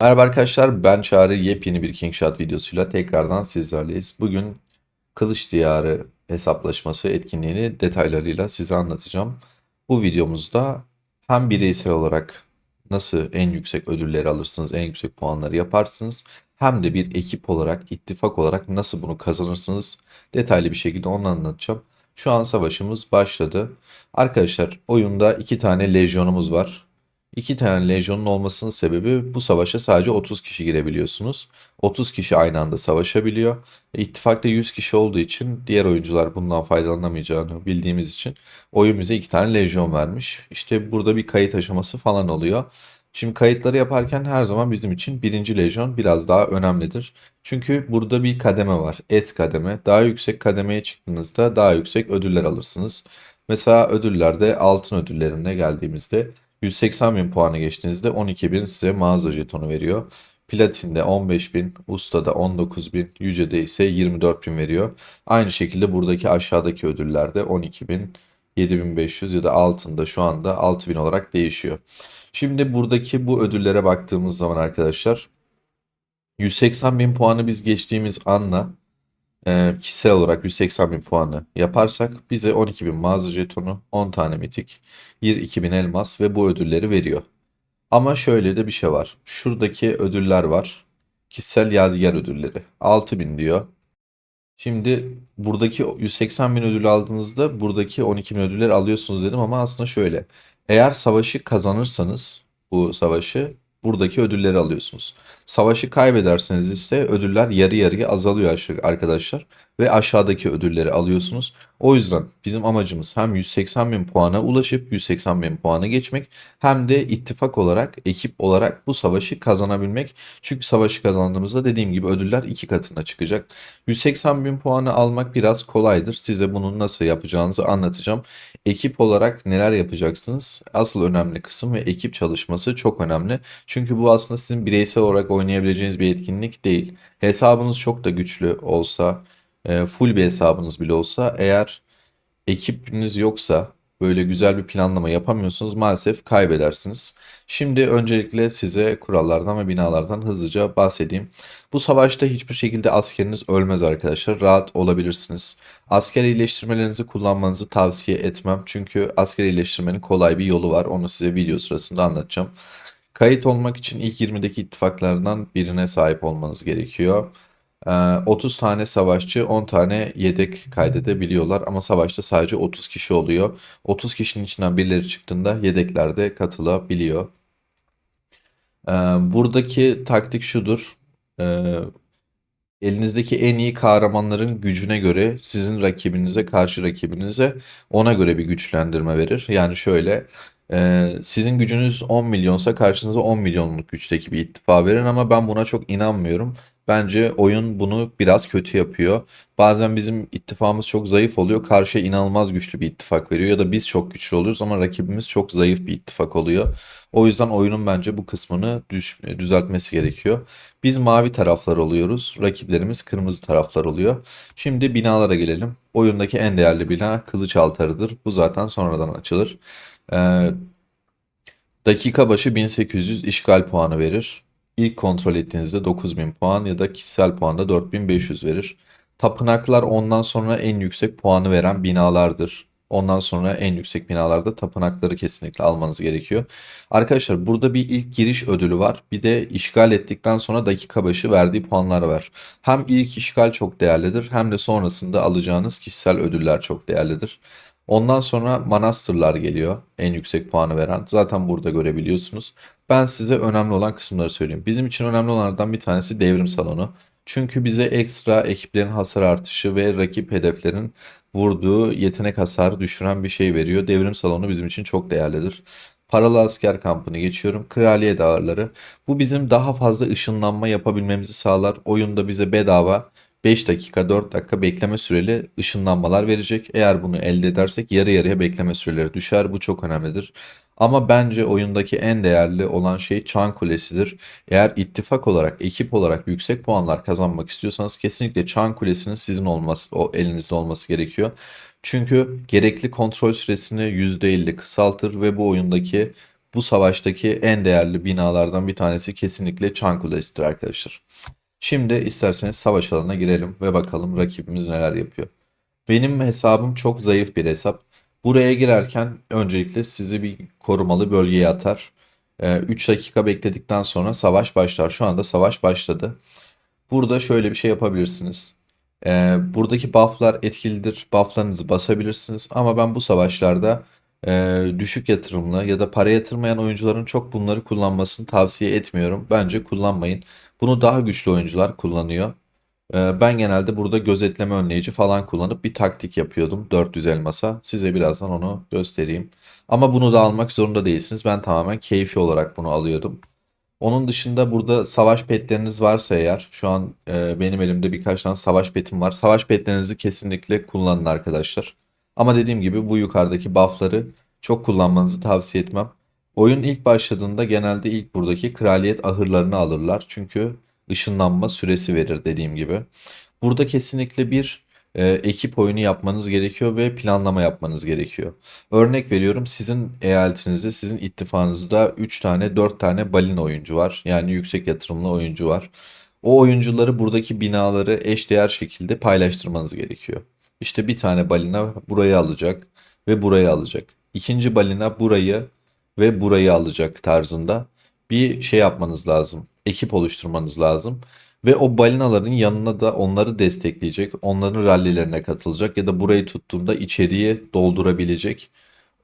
Merhaba arkadaşlar ben Çağrı yepyeni bir King Shot videosuyla tekrardan sizlerleyiz. Bugün Kılıç Diyarı hesaplaşması etkinliğini detaylarıyla size anlatacağım. Bu videomuzda hem bireysel olarak nasıl en yüksek ödülleri alırsınız, en yüksek puanları yaparsınız hem de bir ekip olarak, ittifak olarak nasıl bunu kazanırsınız detaylı bir şekilde onu anlatacağım. Şu an savaşımız başladı. Arkadaşlar oyunda iki tane lejyonumuz var. İki tane lejyonun olmasının sebebi bu savaşa sadece 30 kişi girebiliyorsunuz. 30 kişi aynı anda savaşabiliyor. E, İttifakta 100 kişi olduğu için diğer oyuncular bundan faydalanamayacağını bildiğimiz için oyun bize iki tane lejyon vermiş. İşte burada bir kayıt aşaması falan oluyor. Şimdi kayıtları yaparken her zaman bizim için birinci lejyon biraz daha önemlidir. Çünkü burada bir kademe var. S kademe. Daha yüksek kademeye çıktığınızda daha yüksek ödüller alırsınız. Mesela ödüllerde altın ödüllerine geldiğimizde 180 bin puanı geçtiğinizde 12 bin size mağaza jetonu veriyor. Platinde 15 bin, ustada 19 bin, yücede ise 24 bin veriyor. Aynı şekilde buradaki aşağıdaki ödüllerde 12 bin, 7500 ya da altında şu anda 6000 olarak değişiyor. Şimdi buradaki bu ödüllere baktığımız zaman arkadaşlar 180 bin puanı biz geçtiğimiz anla e, kişisel olarak 180 bin puanı yaparsak bize 12 bin mağaza jetonu, 10 tane mitik, 22 bin elmas ve bu ödülleri veriyor. Ama şöyle de bir şey var. Şuradaki ödüller var. Kişisel yadigar ödülleri. 6 bin diyor. Şimdi buradaki 180 bin ödül aldığınızda buradaki 12 bin ödülleri alıyorsunuz dedim ama aslında şöyle. Eğer savaşı kazanırsanız bu savaşı buradaki ödülleri alıyorsunuz. Savaşı kaybederseniz ise ödüller yarı yarıya azalıyor arkadaşlar ve aşağıdaki ödülleri alıyorsunuz. O yüzden bizim amacımız hem 180 bin puana ulaşıp 180 bin puanı geçmek hem de ittifak olarak, ekip olarak bu savaşı kazanabilmek. Çünkü savaşı kazandığımızda dediğim gibi ödüller iki katına çıkacak. 180 bin puanı almak biraz kolaydır. Size bunu nasıl yapacağınızı anlatacağım. Ekip olarak neler yapacaksınız? Asıl önemli kısım ve ekip çalışması çok önemli. Çünkü bu aslında sizin bireysel olarak oynayabileceğiniz bir etkinlik değil. Hesabınız çok da güçlü olsa, full bir hesabınız bile olsa eğer ekibiniz yoksa böyle güzel bir planlama yapamıyorsunuz maalesef kaybedersiniz. Şimdi öncelikle size kurallardan ve binalardan hızlıca bahsedeyim. Bu savaşta hiçbir şekilde askeriniz ölmez arkadaşlar. Rahat olabilirsiniz. Asker iyileştirmelerinizi kullanmanızı tavsiye etmem. Çünkü asker iyileştirmenin kolay bir yolu var. Onu size video sırasında anlatacağım. Kayıt olmak için ilk 20'deki ittifaklardan birine sahip olmanız gerekiyor. Ee, 30 tane savaşçı 10 tane yedek kaydedebiliyorlar ama savaşta sadece 30 kişi oluyor. 30 kişinin içinden birileri çıktığında yedekler de katılabiliyor. Ee, buradaki taktik şudur. Ee, elinizdeki en iyi kahramanların gücüne göre sizin rakibinize karşı rakibinize ona göre bir güçlendirme verir. Yani şöyle e, sizin gücünüz 10 milyonsa karşınıza 10 milyonluk güçteki bir ittifak verin ama ben buna çok inanmıyorum. Bence oyun bunu biraz kötü yapıyor. Bazen bizim ittifakımız çok zayıf oluyor. Karşıya inanılmaz güçlü bir ittifak veriyor. Ya da biz çok güçlü oluyoruz ama rakibimiz çok zayıf bir ittifak oluyor. O yüzden oyunun bence bu kısmını düş- düzeltmesi gerekiyor. Biz mavi taraflar oluyoruz. Rakiplerimiz kırmızı taraflar oluyor. Şimdi binalara gelelim. Oyundaki en değerli bina Kılıç Altarı'dır. Bu zaten sonradan açılır. Ee, dakika başı 1800 işgal puanı verir. İlk kontrol ettiğinizde 9000 puan ya da kişisel puanda 4500 verir. Tapınaklar ondan sonra en yüksek puanı veren binalardır. Ondan sonra en yüksek binalarda tapınakları kesinlikle almanız gerekiyor. Arkadaşlar burada bir ilk giriş ödülü var. Bir de işgal ettikten sonra dakika başı verdiği puanlar var. Hem ilk işgal çok değerlidir hem de sonrasında alacağınız kişisel ödüller çok değerlidir. Ondan sonra manastırlar geliyor. En yüksek puanı veren. Zaten burada görebiliyorsunuz. Ben size önemli olan kısımları söyleyeyim. Bizim için önemli olanlardan bir tanesi devrim salonu. Çünkü bize ekstra ekiplerin hasar artışı ve rakip hedeflerin vurduğu yetenek hasarı düşüren bir şey veriyor. Devrim salonu bizim için çok değerlidir. Paralı asker kampını geçiyorum. Kraliyet ağırları. Bu bizim daha fazla ışınlanma yapabilmemizi sağlar. Oyunda bize bedava 5 dakika 4 dakika bekleme süreli ışınlanmalar verecek. Eğer bunu elde edersek yarı yarıya bekleme süreleri düşer. Bu çok önemlidir. Ama bence oyundaki en değerli olan şey Çan Kulesi'dir. Eğer ittifak olarak, ekip olarak yüksek puanlar kazanmak istiyorsanız kesinlikle Çan Kulesi'nin sizin olması, o elinizde olması gerekiyor. Çünkü gerekli kontrol süresini %50 kısaltır ve bu oyundaki bu savaştaki en değerli binalardan bir tanesi kesinlikle Çan Kulesi'dir arkadaşlar. Şimdi isterseniz savaş alanına girelim ve bakalım rakibimiz neler yapıyor. Benim hesabım çok zayıf bir hesap. Buraya girerken öncelikle sizi bir korumalı bölgeye atar. 3 dakika bekledikten sonra savaş başlar. Şu anda savaş başladı. Burada şöyle bir şey yapabilirsiniz. Ee, buradaki bufflar etkilidir. Bufflarınızı basabilirsiniz. Ama ben bu savaşlarda e, düşük yatırımlı ya da para yatırmayan oyuncuların çok bunları kullanmasını tavsiye etmiyorum. Bence kullanmayın. Bunu daha güçlü oyuncular kullanıyor. Ee, ben genelde burada gözetleme önleyici falan kullanıp bir taktik yapıyordum 400 elmasa. Size birazdan onu göstereyim. Ama bunu da almak zorunda değilsiniz. Ben tamamen keyfi olarak bunu alıyordum. Onun dışında burada savaş petleriniz varsa eğer şu an e, benim elimde birkaç tane savaş petim var. Savaş petlerinizi kesinlikle kullanın arkadaşlar. Ama dediğim gibi bu yukarıdaki buffları çok kullanmanızı tavsiye etmem. Oyun ilk başladığında genelde ilk buradaki kraliyet ahırlarını alırlar. Çünkü ışınlanma süresi verir dediğim gibi. Burada kesinlikle bir e, ekip oyunu yapmanız gerekiyor ve planlama yapmanız gerekiyor. Örnek veriyorum sizin eyaletinizde, sizin ittifakınızda 3 tane 4 tane balin oyuncu var. Yani yüksek yatırımlı oyuncu var. O oyuncuları buradaki binaları eşdeğer şekilde paylaştırmanız gerekiyor. İşte bir tane balina burayı alacak ve burayı alacak. İkinci balina burayı ve burayı alacak tarzında bir şey yapmanız lazım. Ekip oluşturmanız lazım. Ve o balinaların yanına da onları destekleyecek, onların rallilerine katılacak ya da burayı tuttuğunda içeriye doldurabilecek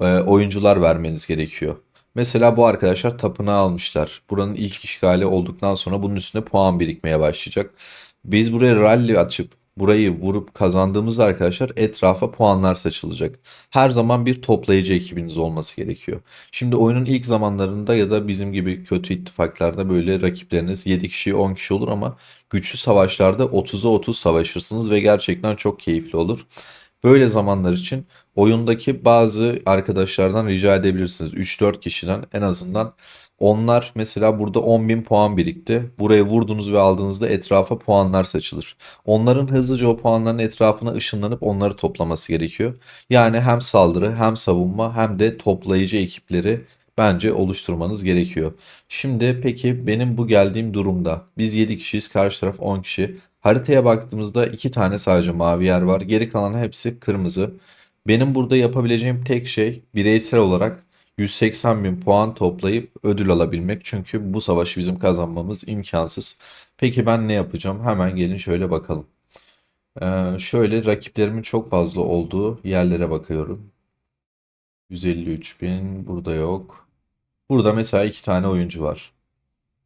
e, oyuncular vermeniz gerekiyor. Mesela bu arkadaşlar tapınağı almışlar. Buranın ilk işgali olduktan sonra bunun üstüne puan birikmeye başlayacak. Biz buraya rally açıp burayı vurup kazandığımız arkadaşlar etrafa puanlar saçılacak. Her zaman bir toplayıcı ekibiniz olması gerekiyor. Şimdi oyunun ilk zamanlarında ya da bizim gibi kötü ittifaklarda böyle rakipleriniz 7 kişi 10 kişi olur ama güçlü savaşlarda 30'a 30 savaşırsınız ve gerçekten çok keyifli olur. Böyle zamanlar için oyundaki bazı arkadaşlardan rica edebilirsiniz. 3-4 kişiden en azından onlar mesela burada 10.000 puan birikti. Buraya vurdunuz ve aldığınızda etrafa puanlar saçılır. Onların hızlıca o puanların etrafına ışınlanıp onları toplaması gerekiyor. Yani hem saldırı hem savunma hem de toplayıcı ekipleri bence oluşturmanız gerekiyor. Şimdi peki benim bu geldiğim durumda biz 7 kişiyiz karşı taraf 10 kişi. Haritaya baktığımızda 2 tane sadece mavi yer var. Geri kalan hepsi kırmızı. Benim burada yapabileceğim tek şey bireysel olarak 180 bin puan toplayıp ödül alabilmek. Çünkü bu savaşı bizim kazanmamız imkansız. Peki ben ne yapacağım? Hemen gelin şöyle bakalım. Ee, şöyle rakiplerimin çok fazla olduğu yerlere bakıyorum. 153 bin burada yok. Burada mesela iki tane oyuncu var.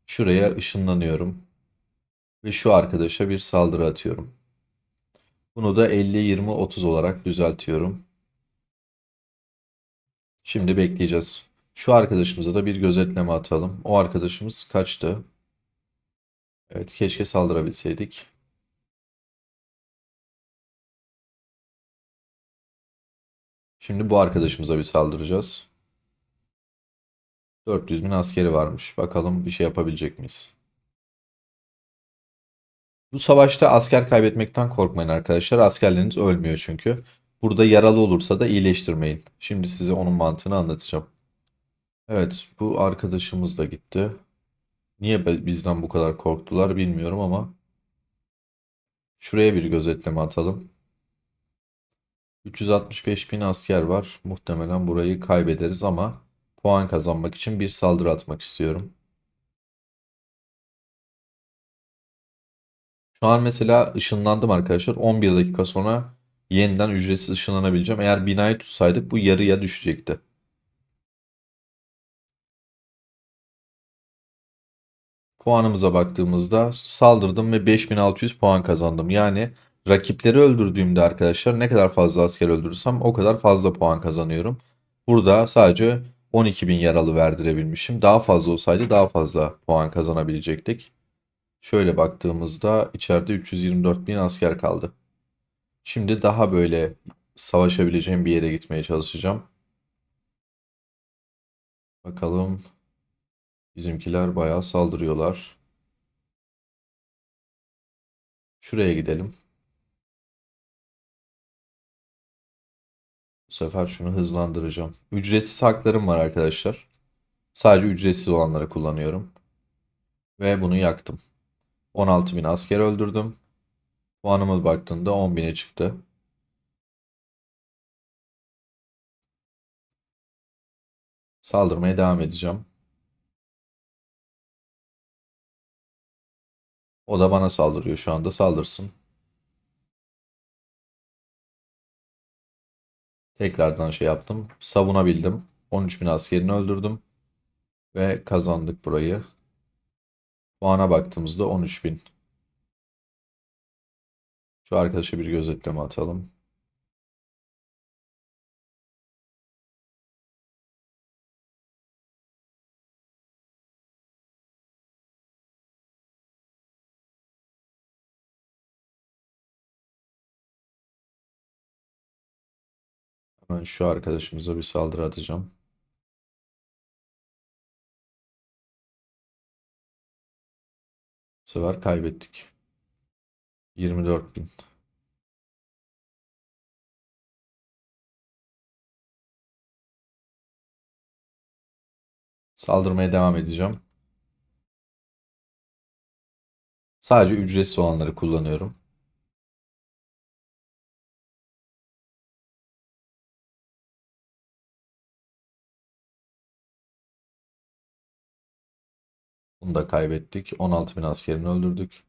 Şuraya ışınlanıyorum. Ve şu arkadaşa bir saldırı atıyorum. Bunu da 50, 20, 30 olarak düzeltiyorum. Şimdi bekleyeceğiz. Şu arkadaşımıza da bir gözetleme atalım. O arkadaşımız kaçtı? Evet keşke saldırabilseydik. Şimdi bu arkadaşımıza bir saldıracağız. 400 bin askeri varmış. Bakalım bir şey yapabilecek miyiz? Bu savaşta asker kaybetmekten korkmayın arkadaşlar. Askerleriniz ölmüyor çünkü. Burada yaralı olursa da iyileştirmeyin. Şimdi size onun mantığını anlatacağım. Evet, bu arkadaşımız da gitti. Niye bizden bu kadar korktular bilmiyorum ama şuraya bir gözetleme atalım. 365 bin asker var. Muhtemelen burayı kaybederiz ama puan kazanmak için bir saldırı atmak istiyorum. Şu an mesela ışınlandım arkadaşlar. 11 dakika sonra yeniden ücretsiz ışınlanabileceğim. Eğer binayı tutsaydık bu yarıya düşecekti. Puanımıza baktığımızda saldırdım ve 5600 puan kazandım. Yani rakipleri öldürdüğümde arkadaşlar ne kadar fazla asker öldürürsem o kadar fazla puan kazanıyorum. Burada sadece 12.000 yaralı verdirebilmişim. Daha fazla olsaydı daha fazla puan kazanabilecektik. Şöyle baktığımızda içeride 324.000 asker kaldı. Şimdi daha böyle savaşabileceğim bir yere gitmeye çalışacağım. Bakalım. Bizimkiler bayağı saldırıyorlar. Şuraya gidelim. Bu sefer şunu hızlandıracağım. Ücretsiz haklarım var arkadaşlar. Sadece ücretsiz olanları kullanıyorum. Ve bunu yaktım. 16.000 asker öldürdüm. Puanıma baktığında 10.000'e çıktı. Saldırmaya devam edeceğim. O da bana saldırıyor şu anda. Saldırsın. Tekrardan şey yaptım. Savunabildim. 13.000 askerini öldürdüm. Ve kazandık burayı. Puana baktığımızda 13.000. Şu arkadaşa bir gözetleme atalım. Hemen şu arkadaşımıza bir saldırı atacağım. Sefer kaybettik. 24 bin. Saldırmaya devam edeceğim. Sadece ücretsiz olanları kullanıyorum. Bunu da kaybettik. 16 bin askerini öldürdük.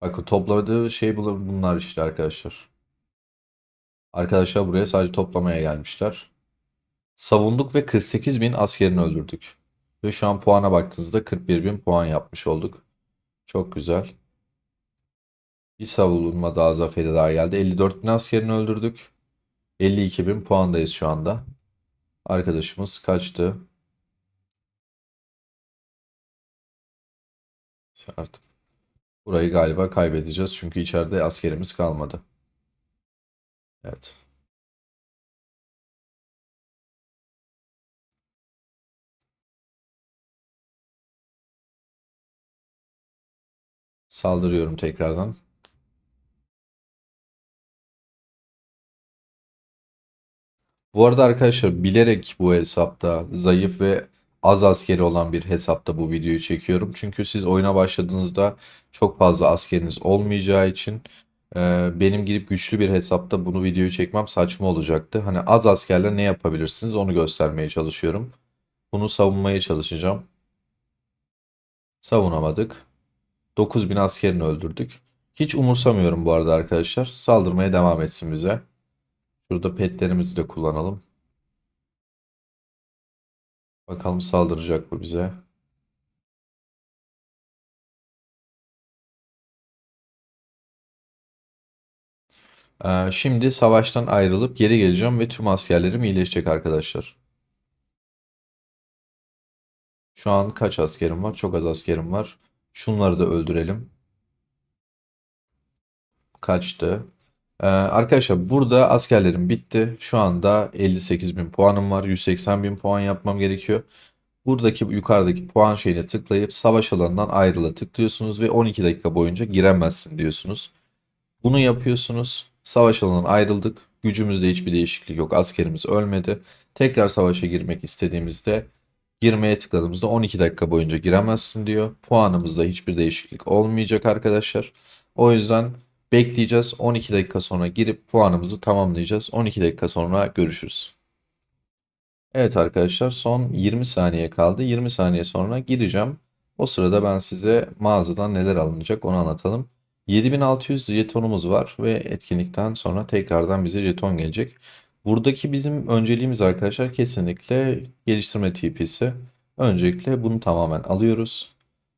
Bakın topladığı şey bunlar işte arkadaşlar. Arkadaşlar buraya sadece toplamaya gelmişler. Savunduk ve 48 bin askerini öldürdük. Ve şu an puana baktığınızda 41 bin puan yapmış olduk. Çok güzel. Bir savunma daha zaferi daha geldi. 54 bin askerini öldürdük. 52 bin puandayız şu anda. Arkadaşımız kaçtı? Artık burayı galiba kaybedeceğiz. Çünkü içeride askerimiz kalmadı. Evet. Saldırıyorum tekrardan. Bu arada arkadaşlar bilerek bu hesapta zayıf ve az askeri olan bir hesapta bu videoyu çekiyorum. Çünkü siz oyuna başladığınızda çok fazla askeriniz olmayacağı için e, benim girip güçlü bir hesapta bunu videoyu çekmem saçma olacaktı. Hani az askerle ne yapabilirsiniz onu göstermeye çalışıyorum. Bunu savunmaya çalışacağım. Savunamadık. 9000 askerini öldürdük. Hiç umursamıyorum bu arada arkadaşlar. Saldırmaya devam etsin bize. Şurada petlerimizi de kullanalım. Bakalım saldıracak mı bize? Ee, şimdi savaştan ayrılıp geri geleceğim ve tüm askerlerim iyileşecek arkadaşlar. Şu an kaç askerim var? Çok az askerim var. Şunları da öldürelim. Kaçtı. Ee, arkadaşlar burada askerlerim bitti. Şu anda 58 bin puanım var. 180 bin puan yapmam gerekiyor. Buradaki yukarıdaki puan şeyine tıklayıp savaş alanından ayrıla tıklıyorsunuz ve 12 dakika boyunca giremezsin diyorsunuz. Bunu yapıyorsunuz. Savaş alanından ayrıldık. Gücümüzde hiçbir değişiklik yok. Askerimiz ölmedi. Tekrar savaşa girmek istediğimizde girmeye tıkladığımızda 12 dakika boyunca giremezsin diyor. Puanımızda hiçbir değişiklik olmayacak arkadaşlar. O yüzden bekleyeceğiz. 12 dakika sonra girip puanımızı tamamlayacağız. 12 dakika sonra görüşürüz. Evet arkadaşlar son 20 saniye kaldı. 20 saniye sonra gireceğim. O sırada ben size mağazadan neler alınacak onu anlatalım. 7600 jetonumuz var ve etkinlikten sonra tekrardan bize jeton gelecek. Buradaki bizim önceliğimiz arkadaşlar kesinlikle geliştirme TP'si. Öncelikle bunu tamamen alıyoruz.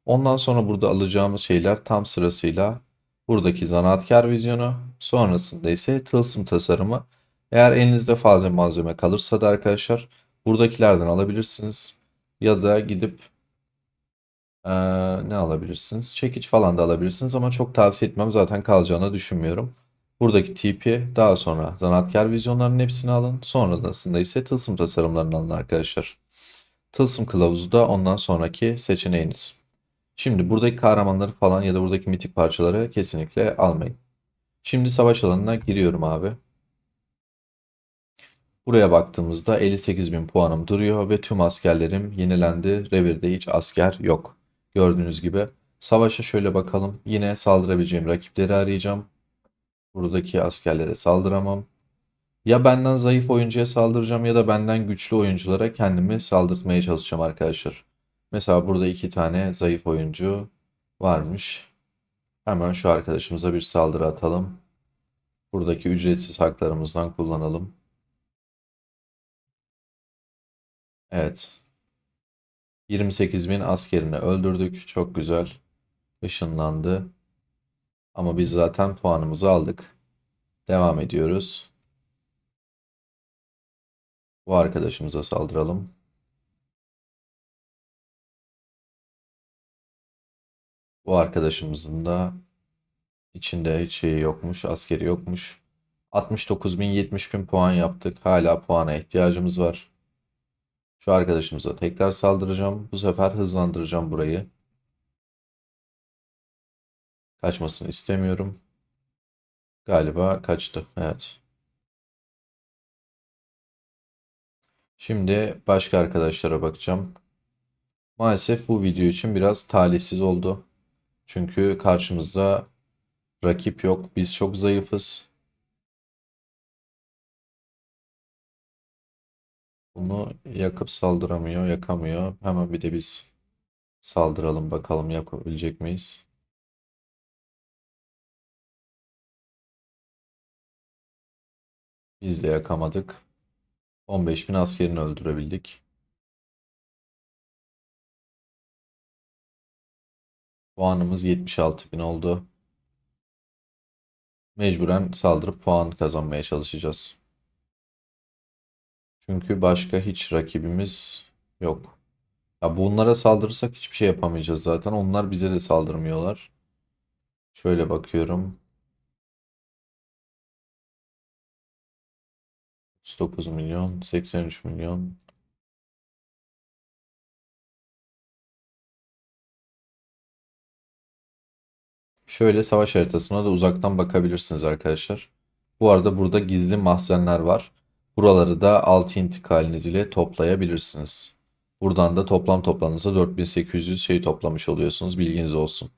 Ondan sonra burada alacağımız şeyler tam sırasıyla buradaki zanaatkar vizyonu, sonrasında ise tılsım tasarımı. Eğer elinizde fazla malzeme kalırsa da arkadaşlar buradakilerden alabilirsiniz. Ya da gidip ee, ne alabilirsiniz? Çekiç falan da alabilirsiniz ama çok tavsiye etmem. Zaten kalacağını düşünmüyorum. Buradaki TP daha sonra zanaatkar vizyonlarının hepsini alın. Sonrasında ise tılsım tasarımlarını alın arkadaşlar. Tılsım kılavuzu da ondan sonraki seçeneğiniz. Şimdi buradaki kahramanları falan ya da buradaki mitik parçaları kesinlikle almayın. Şimdi savaş alanına giriyorum abi. Buraya baktığımızda 58 bin puanım duruyor ve tüm askerlerim yenilendi. Revirde hiç asker yok. Gördüğünüz gibi. Savaşa şöyle bakalım. Yine saldırabileceğim rakipleri arayacağım. Buradaki askerlere saldıramam. Ya benden zayıf oyuncuya saldıracağım ya da benden güçlü oyunculara kendimi saldırtmaya çalışacağım arkadaşlar. Mesela burada iki tane zayıf oyuncu varmış. Hemen şu arkadaşımıza bir saldırı atalım. Buradaki ücretsiz haklarımızdan kullanalım. Evet. 28 bin askerini öldürdük. Çok güzel. Işınlandı. Ama biz zaten puanımızı aldık. Devam ediyoruz. Bu arkadaşımıza saldıralım. Bu arkadaşımızın da içinde hiç şeyi yokmuş, askeri yokmuş. 69 bin 70 bin puan yaptık. Hala puana ihtiyacımız var. Şu arkadaşımıza tekrar saldıracağım. Bu sefer hızlandıracağım burayı. Kaçmasını istemiyorum. Galiba kaçtı. Evet. Şimdi başka arkadaşlara bakacağım. Maalesef bu video için biraz talihsiz oldu. Çünkü karşımızda rakip yok. Biz çok zayıfız. Bunu yakıp saldıramıyor, yakamıyor. Hemen bir de biz saldıralım bakalım yapabilecek miyiz? Biz de yakamadık. 15 bin askerini öldürebildik. Puanımız 76 bin oldu. Mecburen saldırıp puan kazanmaya çalışacağız. Çünkü başka hiç rakibimiz yok. Ya bunlara saldırırsak hiçbir şey yapamayacağız zaten. Onlar bize de saldırmıyorlar. Şöyle bakıyorum. 39 milyon, 83 milyon. Şöyle savaş haritasına da uzaktan bakabilirsiniz arkadaşlar. Bu arada burada gizli mahzenler var. Buraları da altı intikaliniz ile toplayabilirsiniz. Buradan da toplam toplamınıza 4800 şey toplamış oluyorsunuz. Bilginiz olsun.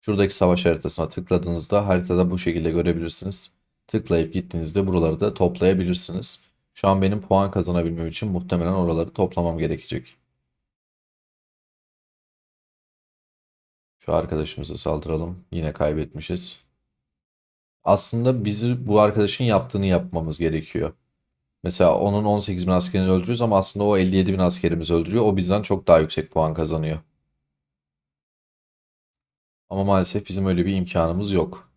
Şuradaki savaş haritasına tıkladığınızda haritada bu şekilde görebilirsiniz. Tıklayıp gittiğinizde buraları da toplayabilirsiniz. Şu an benim puan kazanabilmem için muhtemelen oraları toplamam gerekecek. Şu arkadaşımıza saldıralım. Yine kaybetmişiz. Aslında bizi bu arkadaşın yaptığını yapmamız gerekiyor. Mesela onun 18 bin askerini öldürüyoruz ama aslında o 57 bin askerimizi öldürüyor. O bizden çok daha yüksek puan kazanıyor. Ama maalesef bizim öyle bir imkanımız yok.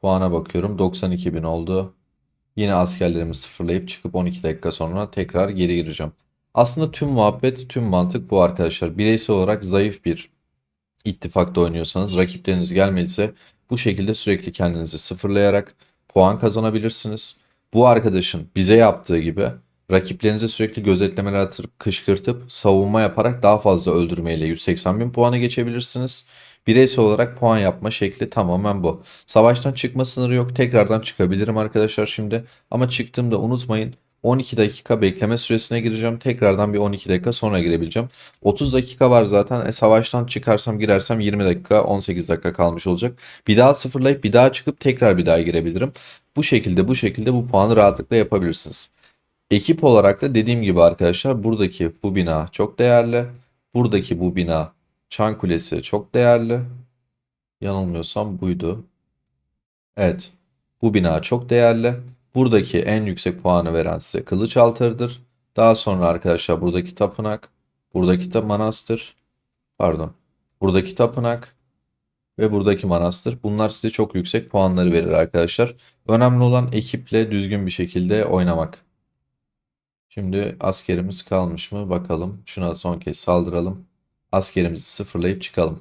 Puana bakıyorum. 92 bin oldu. Yine askerlerimi sıfırlayıp çıkıp 12 dakika sonra tekrar geri gireceğim. Aslında tüm muhabbet, tüm mantık bu arkadaşlar. Bireysel olarak zayıf bir ittifakta oynuyorsanız, rakipleriniz gelmediyse bu şekilde sürekli kendinizi sıfırlayarak puan kazanabilirsiniz. Bu arkadaşın bize yaptığı gibi rakiplerinize sürekli gözetlemeler atıp kışkırtıp savunma yaparak daha fazla öldürmeyle 180 bin puanı geçebilirsiniz. Bireysel olarak puan yapma şekli tamamen bu. Savaştan çıkma sınırı yok. Tekrardan çıkabilirim arkadaşlar şimdi. Ama çıktığımda unutmayın 12 dakika bekleme süresine gireceğim. Tekrardan bir 12 dakika sonra girebileceğim. 30 dakika var zaten. E, savaştan çıkarsam girersem 20 dakika 18 dakika kalmış olacak. Bir daha sıfırlayıp bir daha çıkıp tekrar bir daha girebilirim. Bu şekilde bu şekilde bu puanı rahatlıkla yapabilirsiniz. Ekip olarak da dediğim gibi arkadaşlar buradaki bu bina çok değerli. Buradaki bu bina Çan Kulesi çok değerli. Yanılmıyorsam buydu. Evet. Bu bina çok değerli. Buradaki en yüksek puanı veren size kılıç altarıdır. Daha sonra arkadaşlar buradaki tapınak, buradaki de manastır, pardon, buradaki tapınak ve buradaki manastır. Bunlar size çok yüksek puanları verir arkadaşlar. Önemli olan ekiple düzgün bir şekilde oynamak. Şimdi askerimiz kalmış mı bakalım. Şuna son kez saldıralım. Askerimizi sıfırlayıp çıkalım.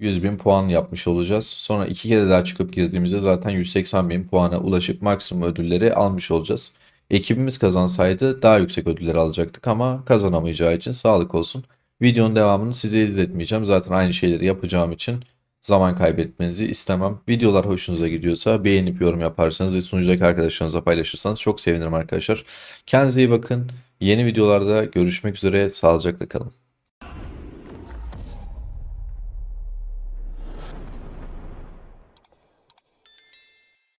100 bin puan yapmış olacağız. Sonra iki kere daha çıkıp girdiğimizde zaten 180 bin puana ulaşıp maksimum ödülleri almış olacağız. Ekibimiz kazansaydı daha yüksek ödülleri alacaktık ama kazanamayacağı için sağlık olsun. Videonun devamını size izletmeyeceğim. Zaten aynı şeyleri yapacağım için zaman kaybetmenizi istemem. Videolar hoşunuza gidiyorsa beğenip yorum yaparsanız ve sunucudaki arkadaşlarınızla paylaşırsanız çok sevinirim arkadaşlar. Kendinize iyi bakın. Yeni videolarda görüşmek üzere. Sağlıcakla kalın.